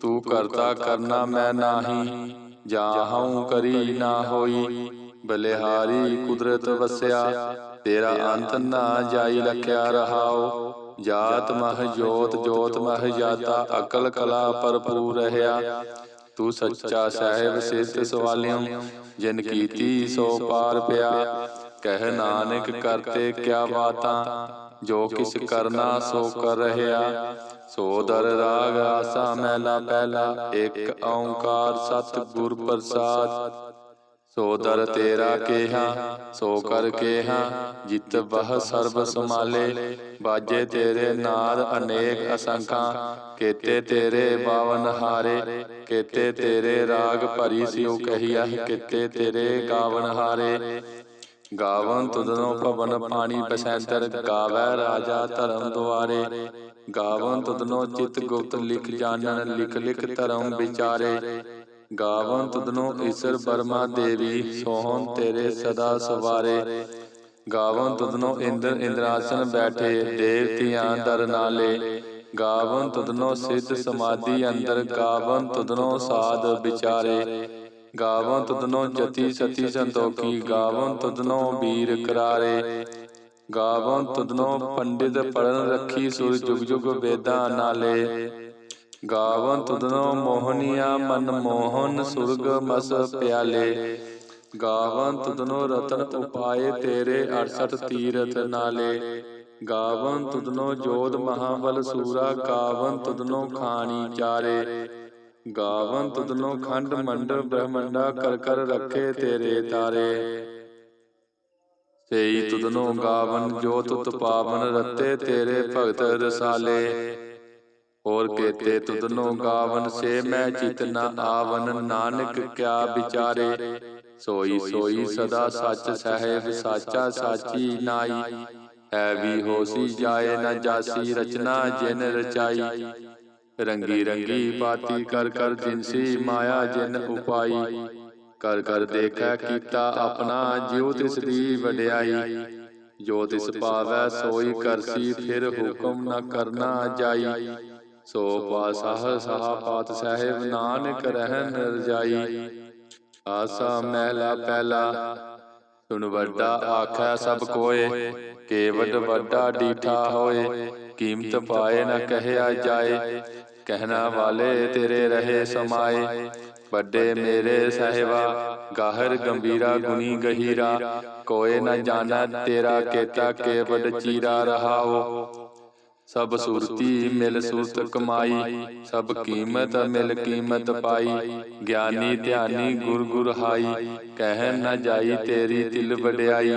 ਤੂੰ ਕਰਤਾ ਕਰਨਾ ਮੈਂ ਨਾਹੀ, ਜਾਹਉ ਕਰੀ ਨਾ ਹੋਈ। ਬਲਿਹਾਰੀ ਕੁਦਰਤ ਵਸਿਆ, ਤੇਰਾ ਅੰਤ ਨਾ ਜਾਈ ਲਖਿਆ ਰਹਾਉ। ਜਾਤ ਮਹ ਜੋਤ ਜੋਤ ਮਹ ਜਾਤਾ, ਅਕਲ ਕਲਾ ਭਰਪੂਰ ਰਹਾ ਤੂੰ ਸੱਚਾ ਸਾਹਿਬ ਸਿੱਧ ਸਵਾਲਿਓ ਜਿਨ ਕੀਤੀ ਸੋ ਪਾਰ ਪਿਆ। ਕਹਿ ਨਾਨਕ ਕਰਤੇ ਕਿਆ ਬਾਤਾਂ ਜੋ ਕਿਸ ਕਰਨਾ ਸੋ ਕਰ ਰਹਾ। ਸੋ ਦਰ ਰਾਗ ਆਸਾ ਮਹਿਲਾ ਪਹਿਲਾ। ਇੱਕ ਓੰਕਾਰ ਸਤ ਗੁਰ ਪ੍ਰਸਾਦ। ਸੋ ਦਰ ਤੇਰਾ ਕੇਹਾ। ਸੋ ਕਰ ਕੇਹਾ। ਜਿਤ ਬਹ ਸਰਬ ਸਮਾਲੇ ਬਾਜੇ ਤੇਰੇ ਨਾਦ ਅਨੇਕ ਅਸੰਖਾਂ। ਕੇਤੇ ਤੇਰੇ ਬਾਵਨ ਹਾਰੇ। ਕੇਤੇ ਤੇਰੇ ਰਾਗ ਭਰੀ ਸਿਉ ਕਹੀਆ ਕੇਤੇ ਤੇਰੇ ਗਾਵਨ ਹਾਰੇ। ਗਾਵਨ ਤੁਧਨੋ ਭਵਨ ਪਾਣੀ ਬਸੈਂਦਰ ਗਾਵੈ ਰਾਜਾ ਧਰਮ ਦੁਆਰੇ। ਗਾਵਨ ਤੁਧਨੋ ਚਿਤ ਗੁਪਤ ਲਿਖ ਜਾਣਨ ਲਿਖ ਲਿਖ ਧਰਮ ਵਿਚਾਰੇ। ਗਾਵਨ ਤੁਧਨੋ ਈਸ਼ਰ ਬਰਮਾ ਦੇਵੀ ਸੋਹਣ ਤੇਰੇ ਸਦਾ ਸਵਾਰੇ। ਗਾਵਨ ਤੁਧਨੋ ਇੰਦਰ ਇੰਦਰਾਸਨ ਬੈਠੇ ਦੇਵਤਿਆਂ ਦਰ ਨਾਲੇ। ਗਾਵਨ ਤੁਧਨੋ ਸਿੱਧ ਸਮਾਧੀ ਅੰਦਰ ਗਾਵਨ ਤੁਧਨੋ ਸਾਧ ਵਿਚਾਰੇ। ਗਾਵਨ ਤੁਧਨੋ ਜਤੀ ਸਤੀ ਸੰਤੋਖੀ ਗਾਵੰ ਤੁਧਨੋ ਵੀਰ ਕਰਾਰੇ। ਗਾਵੰ ਤੁਧਨੋ ਪੰਡਿਤ ਪੜਨ ਰੱਖੀ ਸੁਰ ਜੁਗ ਜੁਗ ਵੇਦਾਂ ਨਾਲੇ। ਗਾਵਨ ਤੁਧਨੋ ਮੋਹਨੀਆ ਮਨ ਮੋਹਨ ਸੁਰਗ ਮਸ ਪਿਆਲੇ। ਗਾਵੰ ਤੁਧਨੋ ਰਤਨ ਉਪਾਏ ਤੇਰੇ 68 ਤੀਰਥ ਨਾਲੇ। ਗਾਵਨ ਤੁਦਨੋ ਜੋਧ ਮਹਾਬਲ ਸੂਰਾ, ਗਾਵਨ ਤੁਧਨੋ ਖਾਣੀ ਚਾਰੇ। ਗਾਵਨ ਤੁਧਨੋ ਖੰਡ ਮੰਡ ਬ੍ਰਹਮੰਡਾ ਕਰ ਕਰ ਰੱਖੇ ਤੇਰੇ ਤਾਰੇ। ਸੇਈ ਤੁਧਨੋ ਗਾਵਨ ਜੋ ਤੁਤ ਪਾਵਨ ਰਤੇ ਤੇਰੇ ਭਗਤ ਰਸਾਲੇ। ਹੋਰ ਕੇਤੇ ਤੁਧਨੋ ਗਾਵਨ ਸੇ ਮੈਂ ਚਿਤ ਨ ਆਵਨ, ਨਾਨਕ ਕਿਆ ਵਿਚਾਰੇ। ਸੋਈ ਸੋਈ ਸਦਾ ਸੱਚ ਸਹਿਬ ਸਾਚਾ ਸਾਚੀ ਨਾਈ। ਹੈ ਵੀ ਹੋਸੀ ਜਾਏ ਨ ਜਾਸੀ ਰਚਨਾ ਜਿਨ ਰਚਾਈ। ਰੰਗੀ ਰੰਗੀ ਬਾਤੀ ਕਰ ਕਰ ਜਿਨਸੀ ਮਾਇਆ ਜਿਨ ਉਪਾਈ। ਕਰ ਕਰ ਦੇਖੈ ਕੀਤਾ ਆਪਣਾ, ਜਿਉ ਤਿਸ ਦੀ ਜੋ ਤਿਸ ਪਾਵੈ ਸੋਈ ਕਰਸੀ, ਫਿਰ ਹੁਕਮ ਨ ਕਰਨਾ ਜਾਈ। ਸੋ ਪਾਸਾਹ ਸਾਹ ਪਾਤ ਸਾਹਿਬ ਨਾਨਕ ਰਹਿਨ ਰਜਾਈ ਆਸਾ ਮਹਿਲਾ ਪਹਿਲਾ ਸੁਨ ਵੱਡਾ ਆਖੈ ਸਭ ਕੋਏ ਕੇਵਡ ਵੱਡਾ ਡੀਠਾ ਹੋਏ। ਕੀਮਤ ਪਾਏ ਨ ਕਹਿਆ ਜਾਏ ਕਹਿਣਾ ਵਾਲੇ ਤੇਰੇ ਰਹੇ ਸਮਾਏ। ਵੱਡੇ ਮੇਰੇ ਸਹਿਬਾ ਗਾਹਰ ਗੰਭੀਰਾ ਗੁਨੀ ਗਹੀਰਾ। ਕੋਏ ਨ ਜਾਣਾ ਤੇਰਾ ਕੇਤਾ ਕੇਵਡ ਚੀਰਾ ਰਹਾਓ। ਸਭ ਸੁਰਤੀ ਮਿਲ ਸੁਰਤ ਕਮਾਈ। ਸਭ ਕੀਮਤ ਮਿਲ ਕੀਮਤ ਪਾਈ। ਗਿਆਨੀ ਧਿਆਨੀ ਗੁਰ ਗੁਰ ਹਾਈ ਕਹਿ ਨ ਜਾਈ ਤੇਰੀ ਦਿਲ ਵਡਿਆਈ।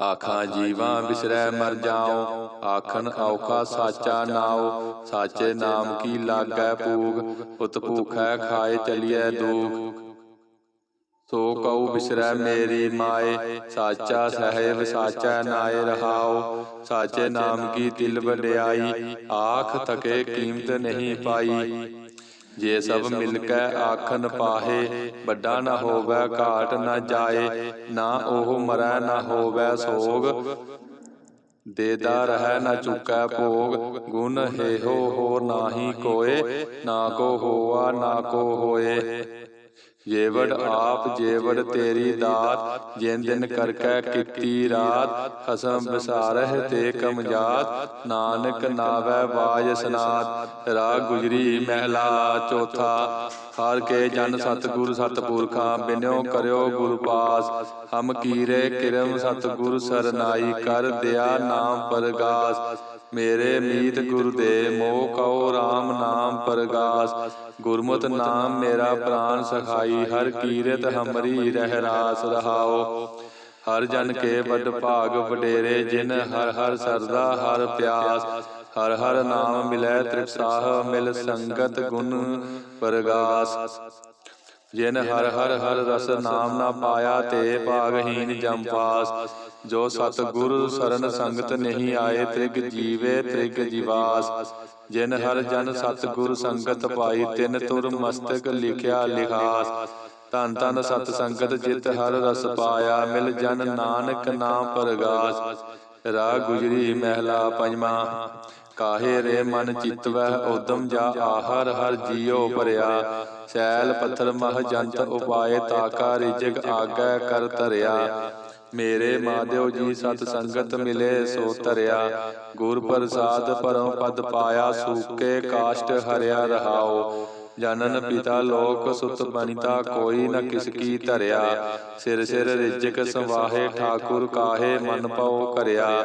ਆਖਾਂ ਜੀਵਾਂ ਵਿਸਰੈ ਮਰ ਜਾਉ ਆਖਣ ਔਖਾ ਸਾਚਾ ਨਾਉ ਸਾਚੇ ਨਾਮ ਕੀ ਲਾਗੈ ਪੂਗ ਉਤ ਭੂਖੈ ਖਾਏ ਚਲੀਐ ਦੂਖ। ਸੋ ਕਉ ਬਿਸਰੈ ਮੇਰੀ ਮਾਏ ਸਾਚਾ ਸਹਿਬ ਸਾਚਾ ਨਾਏ ਰਹਾਉ ਸਾਚੇ ਨਾਮ ਕੀ ਤਿਲ ਵਡਿਆਈ ਆਖ ਤਕੇ ਕੀਮਤ ਨਹੀਂ ਪਾਈ। ਜੇ ਸਭ ਮਿਲ ਕੇ ਆਖਨ ਪਾਹੇ ਵੱਡਾ ਨਾ ਹੋਵੇ ਘਾਟ ਨਾ ਜਾਏ ਨਾ ਉਹ ਮਰੈ ਨਾ ਹੋਵੇ ਸੋਗ। ਦੇਦਾ ਰਹਿ ਨਾ ਚੁਕੈ ਭੋਗ ਗੁਣ ਹੇਹੋ ਹੋਰ ਨਾਹੀ ਕੋਏ ਨਾ ਕੋ ਹੋਆ ਨਾ ਕੋ ਹੋਏ। ਜੇਵੜ ਆਪ ਜੇਵੜ ਤੇਰੀ ਦਾਤ ਜਿਨ ਦਿਨ ਕਰਕੈ ਕੀਤੀ ਰਾਤ ਖਸਮ ਵਿਸਾਰਹਿ ਤੇ ਕਮਜਾਤ ਨਾਨਕ ਨਾਵੈ ਬਾਜ ਸਨਾਤ ਰਾਗ ਗੁਜਰੀ ਮਹਿਲਾ ਚੌਥਾ ਹਰ ਕੇ ਜਨ ਸਤਿਗੁਰ ਸਤਪੁਰਖਾਂ ਬਿਨਿਓ ਕਰਿਓ ਗੁਰ ਪਾਸ ਹਮ ਕੀਰੇ ਕਿਰਮ ਸਤਿਗੁਰ ਸਰਨਾਈ ਕਰ ਦਿਆ ਨਾਮ ਪਰਗਾਸ ਮੇਰੇ ਮੀਤ ਗੁਰ ਦੇ ਮੋਹ ਕਉ RAM ਨਾਮ ਪਰਗਾਸ ਗੁਰਮਤਿ ਨਾਮ ਮੇਰਾ ਪ੍ਰਾਨ ਸਖਾਈ ਹਰ ਕੀਰਤ ਹਮਰੀ ਰਹਿ ਰਾਸ ਰਹਾਓ ਹਰ ਜਨ ਕੇ ਵੱਡ ਭਾਗ ਵਡੇਰੇ ਜਿਨ ਹਰ ਹਰ ਸਰਦਾ ਹਰ ਪਿਆਸ ਹਰ ਹਰ ਨਾਮ ਮਿਲੈ ਤ੍ਰਿਪਸਾਹ ਮਿਲ ਸੰਗਤ ਗੁਣ ਪਰਗਾਸ ਜਿਨ ਹਰ ਹਰ ਹਰ ਰਸ ਨਾਮ ਨਾ ਪਾਇਆ ਤੇ ਭਾਗਹੀਨ ਜਮ ਪਾਸ ਜੋ ਸਤਗੁਰ ਸਰਨ ਸੰਗਤ ਨਹੀਂ ਆਏ ਤ੍ਰਿਗ ਜੀਵੇ, ਤ੍ਰਿਗ ਜੀਵਾਸ। ਜਿਨ ਹਰ ਜਨ ਸਤਗੁਰ ਸੰਗਤ ਪਾਈ, ਤਿਨ ਤੁਰ ਮਸਤਕ ਲਿਖਿਆ ਲਿਖਾਸ। ਧੰਨ ਧੰਨ ਸਤ ਸੰਗਤ ਜਿਤ ਹਰ ਰਸ ਪਾਇਆ, ਮਿਲ ਜਨ ਨਾਨਕ ਨਾਮ ਪਰਗਾਸ। ਰਾਗ ਗੁਜਰੀ ਮਹਿਲਾ ਪੰਜਵਾਂ, ਕਾਹੇ ਰੇ ਮਨ ਚਿਤਵੈ ਉਦਮ ਜਾ ਆਹਰ ਹਰ ਜੀਉ ਭਰਿਆ। ਸੈਲ ਪੱਥਰ ਮਹ ਜੰਤ ਉਪਾਏ, ਤਾਕਾ ਰਿਜਗ ਆਗੈ ਕਰ ਤਰਿਆ ਮੇਰੇ ਮਾਧਿਓ ਜੀ ਸਤ ਸੰਗਤ ਮਿਲੇ, ਸੋ ਧਰਿਆ। ਗੁਰ ਪ੍ਰਸਾਦ ਪਰਮ ਪਦ ਪਾਇਆ, ਸੂਕੇ ਕਾਸ਼ਟ ਹਰਿਆ ਰਹਾਓ। ਜਨਨ ਪਿਤਾ ਲੋਕ ਸੁਤ ਬਨਿਤਾ, ਕੋਈ ਨ ਕਿਸ ਕੀ ਧਰਿਆ। ਸਿਰ ਸਿਰ ਰਿਜਕ ਸੰਵਾਹੇ, ਠਾਕੁਰ ਕਾਹੇ ਮਨ ਪਉ ਕਰਿਆ।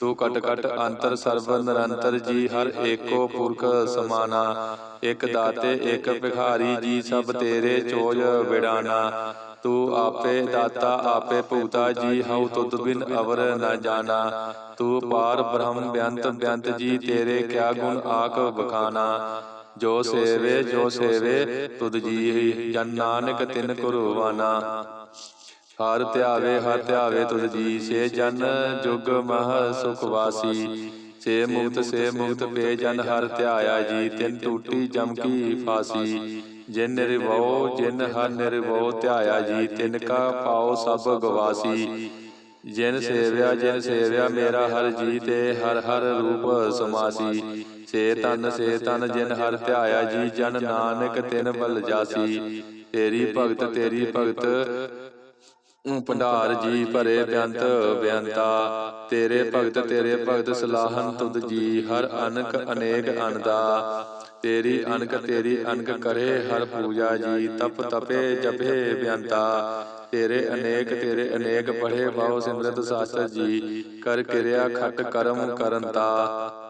ਤੂੰ ਕਟ ਕਟ ਅੰਤਰ ਸਰਬ ਨਿਰੰਤਰ ਜੀ ਹਰ ਏਕੋ ਪੁਰਖ ਸਮਾਨਾ ਇਕ ਦਾਤੇ ਇਕ ਭਿਖਾਰੀ ਜੀ ਸਭ ਤੇਰੇ ਚੋਜ ਵਿਡਾਨਾ ਤੂੰ ਆਪੇ ਦਾਤਾ ਆਪੇ ਭੂਤਾ ਜੀ ਹਉ ਤੁਧ ਬਿਨ ਅਵਰ ਨ ਜਾਣਾ। ਤੂੰ ਪਾਰ ਬ੍ਰਹਮ ਬਿਅੰਤ ਬਿਅੰਤ ਜੀ ਤੇਰੇ ਕਿਆ ਗੁਣ ਆਖ ਬਖਾਨਾ ਜੋ ਸੇਵੇ ਜੋ ਸੇਵੇ ਤੁਧ ਜੀ ਜਨ ਨਾਨਕ ਤਿਨ ਕੁਰਵਾਨਾ ਹਰ ਧਿਆਵੇ ਹਰ ਧਿਆਵੇ ਤੁਧ ਜੀ ਸੇ ਜਨ ਜੁਗ ਮਹ ਸੁਖ ਵਾਸੀ। ਸੇ ਮੁਕਤ ਸੇ ਮੁਕਤ ਪੇ ਜਨ ਹਰ ਧਿਆਇਆ ਜੀ ਤਿਨ ਟੂਟੀ ਜਮ ਕੀ ਫਾਸੀ। ਜਿਨ ਨਿਰਭਉ ਜਿਨ ਹਰ ਨਿਰਭਉ ਧਿਆਇਆ ਜੀ ਤਿਨ ਕਾ ਪਾਉ ਸਭ ਗਵਾਸੀ ਜਿਨ ਸੇਵਿਆ ਜਿਨ ਸੇਵਿਆ ਮੇਰਾ ਹਰ ਜੀ ਤੇ ਹਰ ਹਰ ਰੂਪ ਸਮਾਸੀ। ਸੇ ਤਨ ਸੇ ਤਨ ਜਿਨ ਹਰ ਧਿਆਇਆ ਜੀ ਜਨ ਨਾਨਕ ਤਿਨ ਬਲ ਜਾਸੀ। ਤੇਰੀ ਭਗਤ ਤੇਰੀ ਭਗਤ ਭੰਡਾਰ ਜੀ ਭਰੇ ਬਿਆੰਤ ਬਿਆੰਤਾ ਤੇਰੇ ਭਗਤ ਤੇਰੇ ਭਗਤ ਸਲਾਹਨ ਤੁਧ ਜੀ ਹਰ ਅਨਕ ਅਨੇਕ ਅਨਦਾ ਤੇਰੀ ਅਨਕ ਤੇਰੀ ਅਨਕ ਕਰੇ ਹਰ ਪੂਜਾ ਜੀ ਤਪ ਤਪੇ ਜਪੇ ਬਿਆੰਤਾ। ਤੇਰੇ ਅਨੇਕ ਤੇਰੇ ਅਨੇਕ ਪੜੇ ਬਹੁ ਸਿਮਰਤ ਸਾਸਤ ਜੀ। ਕਰ ਕਿਰਿਆ ਖਟ ਕਰਮ ਕਰੰਤਾ।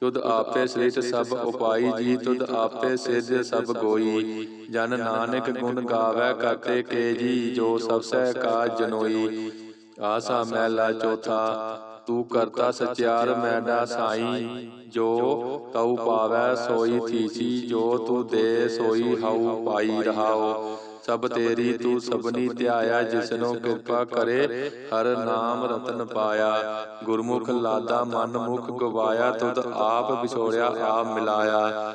ਤੁਧ ਆਪੇ ਸ੍ਰਿਸ਼ਟ ਸਭ ਉਪਾਈ ਜੀ ਤੁਧ ਆਪੇ ਸਿਧ ਸਭ ਗੋਈ। ਜਨ ਨਾਨਕ ਗੁਣ ਗਾਵੇ ਕਰਤੇ ਕੇ ਜੀ ਜੋ ਸਭ ਸਹਿ ਕਾ ਜਨੋਈ। ਆਸਾ ਮਹਿਲਾ ਚੌਥਾ ਤੂੰ ਕਰਤਾ ਸਚਿਆਰ ਮੈਡਾ ਸਾਈ। ਜੋ ਤਉ ਪਾਵੈ ਸੋਈ ਥੀਸੀ ਜੋ ਤੂੰ ਦੇ ਸੋਈ ਹਉ ਪਾਈ ਰਹਾਓ ਸਭ ਤੇਰੀ ਤੂੰ ਸਭਨੀ ਧਿਆਇਆ ਜਿਸਨੋ ਕਿਰਪਾ ਕਰੇ ਹਰ ਨਾਮ ਰਤਨ ਪਾਇਆ। ਗੁਰਮੁਖ ਲਾਦਾ ਮਨ ਮੁਖ ਗਵਾਇਆ ਤੁਧ ਆਪ ਵਿਛੋੜਿਆ ਆਪ ਮਿਲਾਇਆ।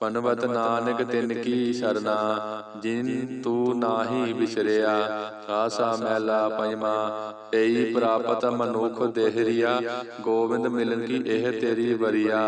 ਪਨਵਤ ਨਾਨਕ ਤਿਨ ਕੀ ਸਰਨਾ ਜਿਨ ਤੂੰ ਨਾਹੀ ਵਿਸਰਿਆ ਆਸਾ ਮੈਲਾ ਪੰਜਵਾ ਪਈ ਪ੍ਰਾਪਤ ਮਨੁਖ ਦੇਹਰੀਆ ਗੋਬਿੰਦ ਮਿਲਨ ਕੀ ਇਹ ਤੇਰੀ ਵਰੀਆ।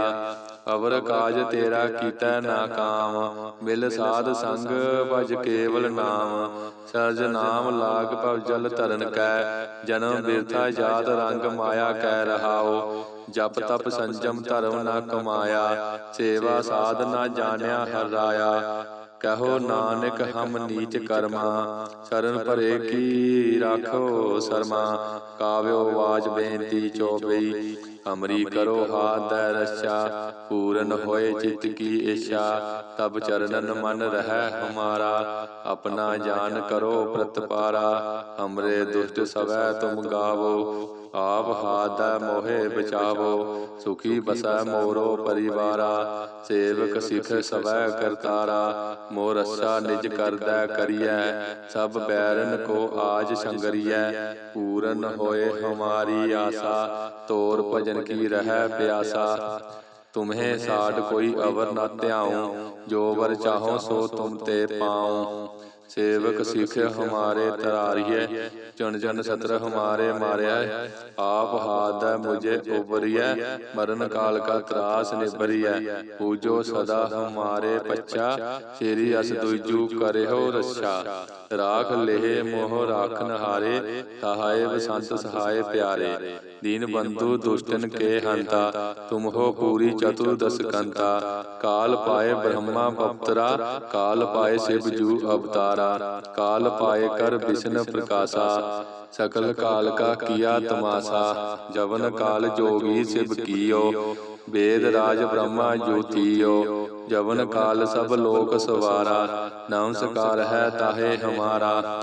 ਅਵਰ ਕਾਜ ਤੇਰਾ ਕੀਤਾ ਨਾ ਕਾਮ। ਮਿਲ ਸਾਧ ਸੰਗ ਭਜ ਕੇਵਲ ਨਾਮ। ਸਰਜ ਨਾਮ ਲਾਗ ਭਵ ਜਲ ਤਰਨ ਕੈ। ਜਨਮ ਬਿਰਥਾ ਜਾਤ ਰੰਗ ਮਾਇਆ ਕਹਿ ਰਹਾਓ। ਜਪ ਤਪ ਸੰਜਮ ਧਰਮ ਨਾ ਕਮਾਇਆ। ਸੇਵਾ ਸਾਧ ਨਾ ਜਾਣਿਆ ਹਰ ਰਾਇਆ ਕਹੋ ਨਾਨਕ ਹਮ ਨੀਚ ਕਰਮਾ। ਸ਼ਰਨ ਭਰੇ ਕੀ ਰਾਖੋ ਸਰਮਾ। ਕਾਵਿਓ ਆਵਾਜ਼ ਬੇਨਤੀ ਚੋਪਈ ਅਮਰੀ ਕਰੋ ਹਾਥ ਦੈ ਰਛਾ ਪੂਰਨ ਹੋਏ ਚਿਤ ਕੀ ਇਛਾ ਤਬ ਚਰਨਨ ਮਨ ਰਹਿ ਹਮਾਰਾ, ਆਪਣਾ ਜਾਨ ਕਰੋ ਪ੍ਰਤਪਾਰਾ। ਹਮਰੇ ਦੁਸ਼ਟ ਸਵੈ ਤੁਮ ਗਾਵੋ। ਆਪ ਹਾਦੈ ਮੋਹੇ ਬਚਾਵੋ, ਸੁਖੀ ਬਸੈ ਮੋਰੋ ਪਰਿਵਾਰਾ, ਸੇਵਕ ਸਿਖ ਸਵੈ ਕਰਤਾਰਾ, ਮੋਰ ਅੱਛਾ ਨਿਜ ਕਰਦੈ ਕਰੀਐ, ਸਭ ਬੈਰਨ ਕੋ ਆਜ ਸੰਗਰੀਐ, ਪੂਰਨ ਹੋਏ ਹਮਾਰੀ ਆਸਾ, ਤੋਰ ਭਜਨ ਕੀ ਰਹਿ ਪਿਆਸਾ। ਤੁਮਹੇ ਸਾਡ ਕੋਈ ਅਵਰ ਨਾ ਧਿਆਉ, ਜੋ ਵਰ ਚਾਹੋ ਸੋ ਤੁਮ ਤੇ ਪਾਉ। ਸੇਵਕ ਸਿਖ ਹਮਾਰੇ ਤਰਾਰੀਏ ਜਨ ਜਨ ਸਤਰ ਹਮਾਰੇ ਮਾਰਿਆ ਆਪ ਹਾਦੈ ਮੁਝੇ ਉਬਰੀਐ ਮਰਨ ਕਾਲ ਕਾ ਤਰਾਸ ਨਿਬਰੀਐ ਪੂਜੋ ਸਦਾ ਹਮਾਰੇ ਪੱਛਾ ਸ੍ਰੀ ਅਸ ਦੁਜੂ ਕਰਿਓ ਰੱਛਾ। ਰਾਖ ਲੇਹ ਮੋਹ ਰਾਖਨ ਹਾਰੇ ਸਹਾਏ ਬਸੰਤ ਸਹਾਏ ਪਿਆਰੇ। ਦੀਨ ਬੰਧੂ ਦੁਸ਼ਟਨ ਕੇ ਹੰਤਾ ਤੁਮ ਹੋ ਪੂਰੀ ਚਤੁਰਦਸ ਕੰਤਾ। ਕਾਲ ਪਾਏ ਬ੍ਰਹਮਾ ਪਵਤਰਾ ਕਾਲ ਪਾਏ ਸਿਵ ਜੂ ਅਵਤਾਰਾ। ਕਾਲ ਪਾਏ ਕਰ ਵਿਸ਼ਨ ਪ੍ਰਕਾਸ਼ਾ ਸਕਲ ਕਾਲ ਕਾ ਕੀਆ ਤਮਾਸਾ ਜਵਨ ਕਾਲ ਜੋਗੀ ਸਿਵ ਕੀਓ ਵੇਦ ਰਾਜ ਬ੍ਰਹਮਾ ਜੋਤੀਓ ਜਵਨ ਕਾਲ ਸਭ ਲੋਕ ਸਵਾਰਾ ਨਮਸਕਾਰ ਹੈ ਤਾਹੇ ਹਮਾਰਾ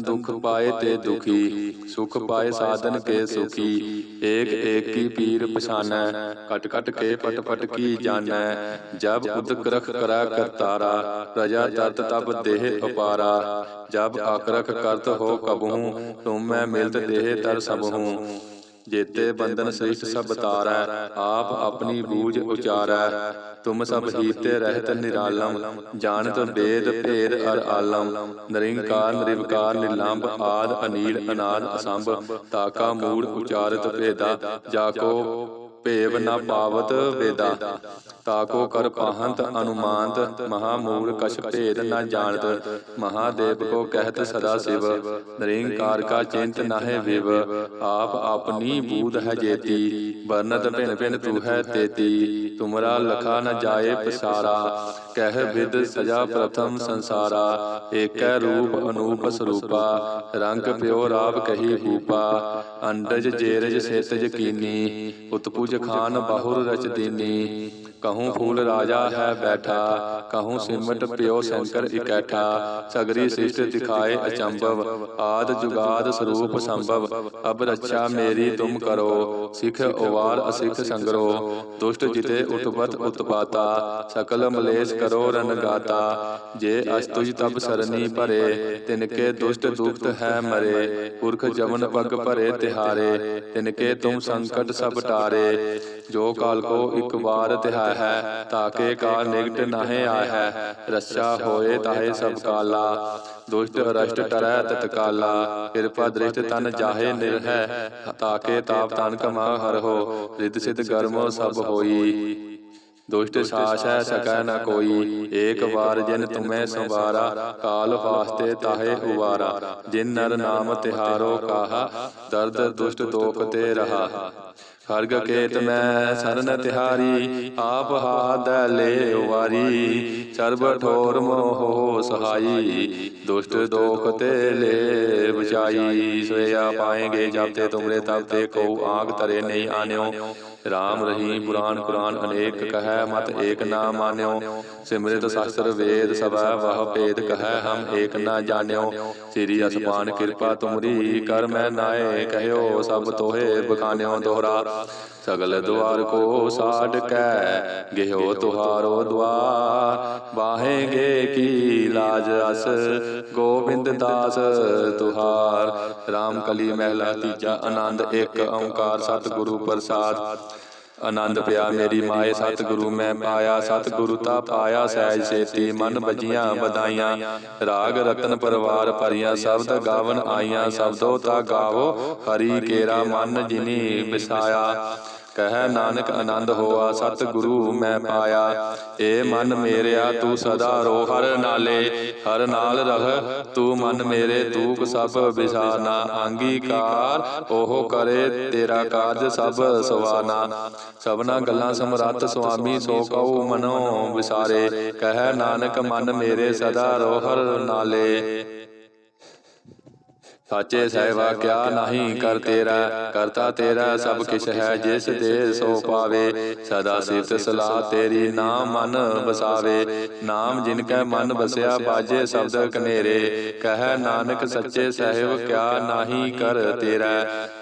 ਦੁਖ ਪਾਏ ਤੇ ਦੁਖੀ, ਸੁਖ ਪਾਏ ਸਾਧਨ ਕੇ ਸੁਖੀ, ਏਕ ਏਕ ਕੀ ਪੀਰ ਪਛਾਨੈ, ਕਟ ਕਟ ਕੇ ਪਟ ਪਟ ਕੀ ਜਾਣੈ, ਜਬ ਉਦਕ ਰਖ ਕਰੈ ਕਰਤਾਰਾ ਪ੍ਰਜਾ ਤਤ ਤਬ ਦੇਹ ਅਪਾਰਾ, ਜਬ ਆਕਰਖ ਕਰਤ ਹੋ ਕਬਹੂ, ਤੁਮ ਮੈਂ ਮਿਲਤ ਦੇਹ ਤਰ ਸਭਹੂ ਜੇਤੇ ਬੰਧਨ ਸ੍ਰਿਸ਼ਟ ਸਭ ਤਾਰੈ ਆਪ ਆਪਣੀ ਬੂਝ ਉਚਾਰੈ। ਤੁਮ ਸਭ ਹੀਤੇ ਰਹਿਤ ਨਿਰਾਲਮ ਜਾਣਤ ਵੇਦ ਭੇਦ ਅਰ ਆਲਮ। ਨਰਿੰਕਾਰ ਨਿਰਵਕਾਰ ਨਿਲੰਬ ਆਦ ਅਨੀਲ ਅਨਾਦ ਅਸੰਭ। ਤਾਕਾ ਮੂੜ ਉਚਾਰਤ ਭੇਦਾ। ਜਾਕੋ ਭੇਵ ਨਾ ਪਾਵਤ ਵੇਦਾ। ਤਾਕੋ ਕਰ ਪਾਹੰਤ ਅਨੁਮਾਨਤ ਮਹਾ ਮੂਲ ਕਛ ਭੇਦ ਨਾ ਜਾਣਤ। ਮਹਾਦੇਵ ਕੋ ਕਹਿਤ ਸਦਾ ਸਿਵ, ਨਰਿੰਕਾਰ ਕਾ ਚਿੰਤ ਨਾਹਿ ਵਿਵ। ਆਪ ਆਪਣੀ ਬੂਧ ਹੈ ਜੇਤੀ ਵਰਨਤ ਭਿਨ ਭਿਨ ਤੂ ਹੈ ਤੇਤੀ। ਤੁਮਰਾ ਲਖਾ ਨ ਜਾਏ ਪਸਾਰਾ ਕਹਿ ਵਿਦ ਸਜਾ ਪ੍ਰਥਮ ਸੰਸਾਰਾ, ਏਕੈ ਰੂਪ ਅਨੂਪ ਸਰੂਪਾ, ਰੰਗ ਪਿਓ ਰਾਵ ਕਹੀ ਭੂਪਾ ਅੰਡਜ ਜੇਰਜ ਸੇਤਜ ਕੀਨੀ, ਉਤਪੁਜ ਖਾਨ ਬਾਹੁਰ ਰਚ ਦੀਨੀ, ਕਹੂੰ ਫੂਲ ਰਾਜਾ ਹੈ ਬੈਠਾ, ਕਹੂੰ ਸਿਮਟ ਪਿਓ ਸ਼ੰਕਰ ਇਕੈਠਾ ਸਗਰੀ ਸ੍ਰਿਸ਼ਟ ਦਿਖਾਏ ਅਚੰਭਵ, ਆਦ ਜੁਗਾਦ ਸਰੂਪ ਸੰਭਵ, ਅਬ ਰੱਛਾ ਮੇਰੀ ਤੁਮ ਕਰੋ, ਸਿਖ ਉਵਾਰ ਅਸਿਖ ਸੰਗਰੋ, ਦੁਸ਼ਟ ਜਿਤੇ ਉਤਪਤ ਉਤਪਾਤਾ, ਸਕਲ ਮਲੇਸ਼ ਕਰੋ ਰਨ ਗਾਤਾ। ਜੇ ਅਸਤੁਜ ਤਬ ਸਰਨੀ ਭਰੇ ਤਿਨਕੇ ਦੁਸ਼ਟ ਦੁਖਤ ਹੈ ਮਰੇ। ਪੁਰਖ ਜਵਨ ਪਗ ਭਰੇ ਤਿਹਾਰੇ ਤਿਨਕੇ ਤੁਮ ਸੰਕਟ ਸਭ ਟਾਰੇ। ਜੋ ਕਾਲ ਕੋ ਇੱਕ ਵਾਰ ਤਿਹਾਇ ਹੈ ਤਾਕੇ ਕਾਲ ਨਿਗਟ ਨਾਹਿ ਆਇ ਹੈ। ਰੱਛਾ ਹੋਏ ਤਾਹੇ ਸਭ ਕਾਲਾ, ਦੁਸ਼ਟ ਰਸ਼ਟ ਟਰੈ ਤਤਕਾਲਾ ਕਿਰਪਾ ਦ੍ਰਿਸ਼ਟ ਤਨ ਜਾਹੇ ਨਿਰਹੈ ਤਾਕੇ ਤਾਪ ਤਨ ਕਮਾ ਹਰ ਹੋ। ਰਿਦ ਸਿਧ ਗਰਮੋ ਸਭ ਹੋਈ। ਦੁਸ਼ਟ ਸਾਸੈ ਸਕੈ ਨ ਕੋਈ। ਏਕ ਵਾਰ ਜਿਨ ਤੁਮੈ ਸੰਵਾਰਾ ਕਾਲ ਵਾਸਤੇ ਤਾਹੇ ਉਵਾਰਾ। ਜਿਨ ਨਰ ਨਾਮ ਤਿਹਾਰੋ ਕਾਹਾ ਦਰਦ ਦੁਸ਼ਟ ਦੋਖ ਤੇ ਰਹਾ। ਖਰਗ ਕੇਤ ਮੈਂ ਸਰਨ ਤਿਹਾਰੀ ਆਪ ਹਾਦ ਲੈ ਉਵਾਰੀ। ਸਰਬ ਠੋਰ ਮੋਹ ਸਹਾਈ। ਦੁਸ਼ਟ ਦੋਖ ਤੇ ਲੈ ਬਚਾਈ ਸੋਇਆ ਪਾਏਗੇ ਜਬ ਤੇ ਤੁਮਰੇ ਤਬ ਤੇ ਕੋ ਆਗ ਤਰੇ ਨਹੀਂ ਆਨਿਓ। ਰਾਮ ਰਹੀ ਪੁਰਾਨ ਕੁਰਾਨ ਅਨੇਕ ਕਹੈ ਮਤ ਏਕ ਨਾ ਮਾਨਿਓ। ਸਿਮਰਿਤ ਸ਼ਾਸਤਰ ਵੇਦ ਸਭਾ ਵਹ ਭੇਦ ਕਹੈ ਹਮ ਏਕ ਨਾ ਜਾਣਿਓ। ਸ੍ਰੀ ਅਸਮਾਨ ਕਿਰਪਾ ਤੁਮਰੀ ਕਰ ਮੈਂ ਨਾਏ ਕਹਿਓ ਸਭ ਤੋਹੇ ਬਖਾਨਿਓ ਦੋਹਰਾ ਸਗਲ ਦੁਆਰ ਕੋ ਸਾਡ ਕੈ ਗਿਓ ਤੁਹਾਰੋ ਦੁਆਰ। ਵਾਹੇਗੇ ਕੀ ਲਾਜ ਅਸ ਗੋਬਿੰਦ ਦਾਸ ਤੁਹਾਰ। RAM ਕਲੀ ਮਹਿਲਾ ਤੀਜਾ ਆਨੰਦ ਇੱਕ ਓੰਕਾਰ ਸਤਿਗੁਰੂ ਪ੍ਰਸਾਦ। ਆਨੰਦ ਪਿਆ ਮੇਰੀ ਮਾਏ ਸਤਿਗੁਰੂ ਮੈਂ ਪਾਇਆ ਸਤਿਗੁਰੂ ਤਾ ਪਾਇਆ ਸਹਿਜ ਸੇਤੀ ਮਨ ਬਜੀਆਂ ਬਦਾਈਆਂ ਰਾਗ ਰਤਨ ਪਰਵਾਰ ਭਰੀਆਂ ਸ਼ਬਦ ਗਾਵਨ ਆਈਆਂ ਸ਼ਬਦੋ ਤਾ ਗਾਵੋ ਹਰੀ ਕੇਰਾ ਮਨ ਜਿਨੀ ਵਿਸਾਇਆ। ਕਹਿ ਨਾਨਕ ਆਨੰਦ ਹੋਆ ਸਤਿਗੁਰੂ ਮੈਂ ਪਾਇਆ। ਏ ਮਨ ਮੇਰਿਆ ਤੂੰ ਸਦਾ ਰੋ ਹਰ ਨਾਲੇ। ਹਰ ਨਾਲ ਰਹ, ਤੂੰ ਮਨ ਮੇਰੇ ਤੂਕ ਸਭ ਵਿਸਾਰਨਾ ਅੰਗੀਕਾਰ ਉਹ ਕਰੇ ਤੇਰਾ ਕਾਰਜ ਸਭ ਸਵਾਨਾ। ਸਭਨਾ ਗੱਲਾਂ ਸਮਰੱਥ ਸੁਆਮੀ, ਸੋ ਕਉ ਮਨੋ ਵਿਸਾਰੇ। ਕਹਿ ਨਾਨਕ ਮਨ ਮੇਰੇ ਸਦਾ ਰੋਹਰ ਨਾਲੇ। ਸਾਚੇ ਸਹਿਵਾ ਕਿਆ ਨਹੀਂ ਕਰ ਤੇਰਾ ਕਰਤਾ ਤੇਰਾ ਸਭ ਕਿਛ ਹੈ ਜਿਸ ਦੇ ਸੋ ਪਾਵੇ ਸਦਾ ਸਿਫਤ ਸਲਾਹ ਤੇਰੀ ਨਾਮ ਮਨ ਬਸਾਵੇ ਨਾਮ ਜਿਨ ਕੈ ਮਨ ਬਸਿਆ ਬਾਜੇ ਸ਼ਬਦ ਕਨੇਰੇ ਕਹਿ ਨਾਨਕ ਸੱਚੇ ਸਹਿਬ ਕਿਆ ਨਹੀਂ ਕਰ ਤੇਰਾ।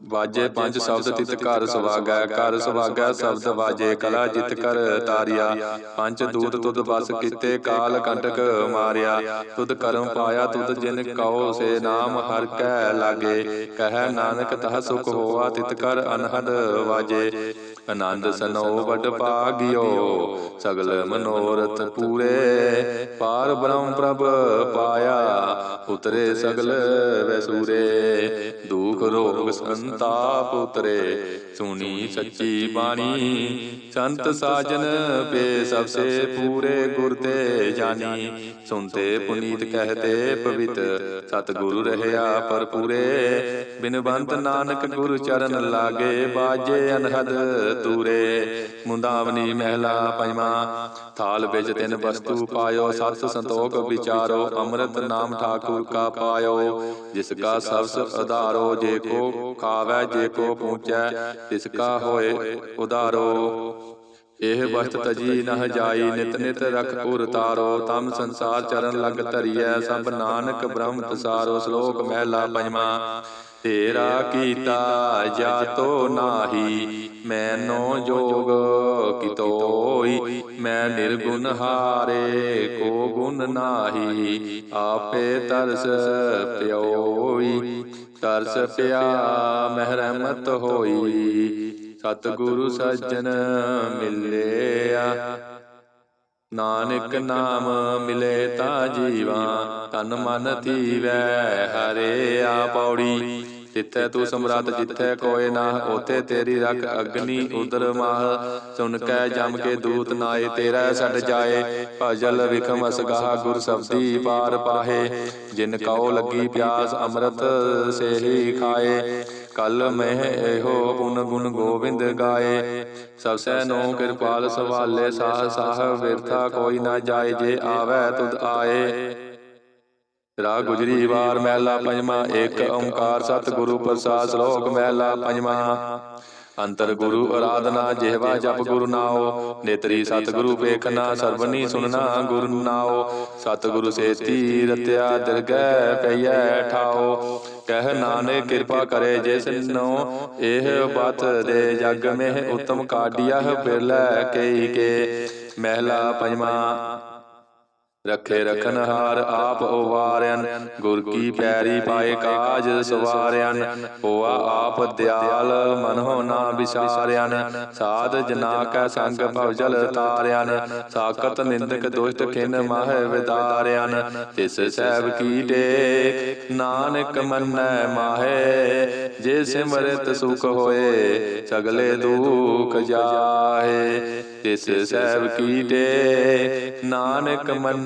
ਵਾਜੇ ਪੰਜ ਸ਼ਬਦ ਤਿਤ ਘਰ ਸੁਵਾਗੈ ਘਰ ਸੁਵਾਗੈ ਸ਼ਬਦ ਵਾਜੇ ਕਲਾ ਜਿਤ ਕਰ ਤਾਰਿਆ। ਪੰਜ ਦੂਤ ਤੁਧ ਬਸ ਕੀਤੇ ਕਾਲ ਕੰਟਕ ਮਾਰਿਆ। ਤੁਧ ਕਰਮ ਪਾਇਆ ਤੁਧ ਜਿਨ ਕਉ ਸੇ ਨਾਮ ਹਰ ਕੈ ਲਾਗੇ। ਕਹਿ ਨਾਨਕ ਤਹ ਸੁਖ ਹੋਆ ਤਿਤ ਕਰ ਅਨਹਦ ਵਾਜੇ। ਆਨੰਦ ਸਨੋ ਵਡ ਭਾਗਿਓ ਸਗਲ ਮਨੋਰਥ ਪੂਰੇ। ਪਾਰ। ਬ੍ਰਹਮ ਪ੍ਰਭ ਪਾਇਆ। ਉਤਰੇ ਸਗਲ ਵੈਸੂਰੇ। ਦੁਖ ਰੋਗ ਸੰਤਾਪ ਉਤਰੇ। ਸੁਣੀ ਸੱਚੀ ਬਾਣੀ। ਸੰਤ ਸਾਜਨ ਪੇ ਸਭ ਸੇ ਪੂਰੇ ਗੁਰ ਤੇ ਜਾਨੀ ਸੁਨਤੇ ਪੁਨੀਤ ਕਹਤੇ ਪਵਿੱਤ। ਸਤਿਗੁਰੂ ਰਹਿਆ ਪਰ ਪੂਰੇ ਬਿਨਵੰਤ ਨਾਨਕ ਗੁਰ ਚਰਨ ਲਾਗੇ ਬਾਜੇ ਅਨਹਦ ਤੂਰੇ ਮੁੰਦਾਵਨੀ ਮਹਿਲਾ ਪੰਜਵਾ ਥਾਲ ਵਿੱਚ ਤਿੰਨ ਵਸਤੂ ਪਾਇਓ। ਸਤ ਸੰਤੋਖ ਵਿਚਾਰੋ। ਅੰਮ੍ਰਿਤ ਨਾਮ ਠਾਕੁਰ ਕਾ ਪਾਇਓ। ਜਿਸ ਕਾ ਸਬਸ ਆਧਾਰੋ ਜੇ ਕੋ ਖਾਵੈ ਜੇ ਕੋ ਪੂਚੈ, ਤਿਸ ਕਾ ਹੋਏ ਉਧਾਰੋ ਇਹ ਵਸਤ ਤਜੀ ਨਹ ਜਾਈ, ਨਿਤ ਨਿਤ ਰਖ ਪੁਰ ਤਾਰੋ। ਤਮ ਸੰਸਾਰ ਚਰਨ ਲਗ ਧਰੀਐ, ਸਭ ਨਾਨਕ ਬ੍ਰਹਮ ਤਸਾਰੋ, ਸ਼ਲੋਕ ਮਹਿਲਾ ਪੰਜਵਾ। ਤੇਰਾ ਕੀਤਾ ਜਾਤੋ ਨਾਹੀ, ਮੈਨੋ ਜੋਗ ਕਿਤੋਈ, ਮੈਂ ਨਿਰਗੁਣ ਹਾਰੇ ਕੋ ਗੁਣ ਨਾਹੀ, ਆਪੇ ਤਰਸ ਪਿਓਈ, ਤਰਸ ਪਿਆ ਮਹਿਰਮਤ ਹੋਈ, ਸਤਿਗੁਰੂ ਸੱਜਣ ਮਿਲਿਆ। ਨਾਨਕ ਨਾਮ ਮਿਲੇ ਤਾ ਜੀਵਾ, ਤਨ ਮਨ ਥੀਵੈ, ਹਰੇ ਆ ਪੌੜੀ ਜਿੱਥੈ ਤੂੰ ਸਮਰਾਟ, ਜਿੱਥੈ ਕੋਏ ਨਾ ਉਥੇ ਤੇਰੀ ਰਖ ਅਗਨੀ ਉਦਰ ਮਾਹ। ਸੁਨ ਕੈ ਜਮ ਕੇ ਦੂਤ ਨਾਏ, ਤੇਰਾ ਛੱਡ ਜਾਏ। ਭਜਲ ਵਿਖਮ ਅਸਗਾਹ ਗੁਰ ਸਬਦੀ ਪਾਰ ਪਾਹੇ। ਜਿਨ ਕਉ ਲੱਗੀ ਪਿਆਸ, ਅੰਮ੍ਰਿਤ ਸੇਹੀ ਖਾਏ। ਕਲ ਮਹਿ ਇਹੋ ਪੁਨ ਗੁਣ ਗੋਬਿੰਦ ਗਾਏ। ਸਭ ਸੈ ਨੋ ਕਿਰਪਾਲ ਸਵਾਲੇ ਸਾਹ ਸਾਹ ਵਿਰਥਾ ਕੋਈ ਨਾ ਜਾਏ ਜੇ ਆਵੈ ਤੁਧ ਆਏ। ਰਾਗ ਗੁਜਰੀ ਵਾਰ ਮਹਿਲਾ ਪੰਜਵਾ ਇੱਕ ਓੰਕਾਰ ਸਤਿਗੁਰੂ ਪ੍ਰਸਾਦ ਸ਼ਲੋਕ ਮਹਿਲਾ ਪੰਜਵਾ। ਅੰਤਰ ਗੁਰੂ ਆਰਾਧਨਾ ਜਿਹਵਾ ਜਪ ਗੁਰੂ ਨਾਉ। ਨੇਤਰੀ ਸਤਿਗੁਰੂ ਵੇਖਣਾ ਸਰਵਣੀ ਸੁਨਣਾ ਗੁਰੂ ਨਾਉ। ਸਤਿਗੁਰੂ ਸੇਤੀ ਰਤਿਆ ਦਿਰਗੈ ਪਈਐ ਠਾਉ। ਕਹਿ ਨਾਨਕ ਕਿਰਪਾ ਕਰੇ ਜਿਸ ਨੋ ਇਹ ਬਤ ਦੇ ਜਗ ਮਹਿ ਉਤਮ ਕਾਢਿਆ ਬਿਰਲੇ ਕਈ ਕੇ। ਮਹਿਲਾ ਪੰਜਵਾ ਰਖੇ ਰਖਨ ਹਾਰ ਆਪ ਉਵਾਰਿਆਨ ਗੁਰ ਕੀ ਪੈਰੀ ਪਾਏ ਕਾਜ ਸਵਾਰਿਆਨ ਹੋਆ ਆਪ ਦਿਆਲ ਮਨੋ ਨਾ। ਵਿਸਾਰਿਆਨ ਸਾਧ ਜਨਾ ਕੈ ਸੰਗ ਭਵ ਜਲ ਤਾਰਿਆਨ ਸਾਖਤ ਨਿੰਦਕ ਦੁਸ਼ਟ ਖਿਨ ਮਾਹਿ ਵਿਦਾਰਿਆਨ ਤਿਸ ਸਹਿਬ ਕੀ ਟੇਕ ਨਾਨਕ ਮੰਨੈ ਮਾਹੇ। ਜੇ ਸਿਮਰਤ ਸੁਖ ਹੋਏ ਸਗਲੇ ਦੁਖ ਜਾਹੇ। ਤਿਸ ਸਹਿਬ ਕੀ ਟੇਕ ਨਾਨਕ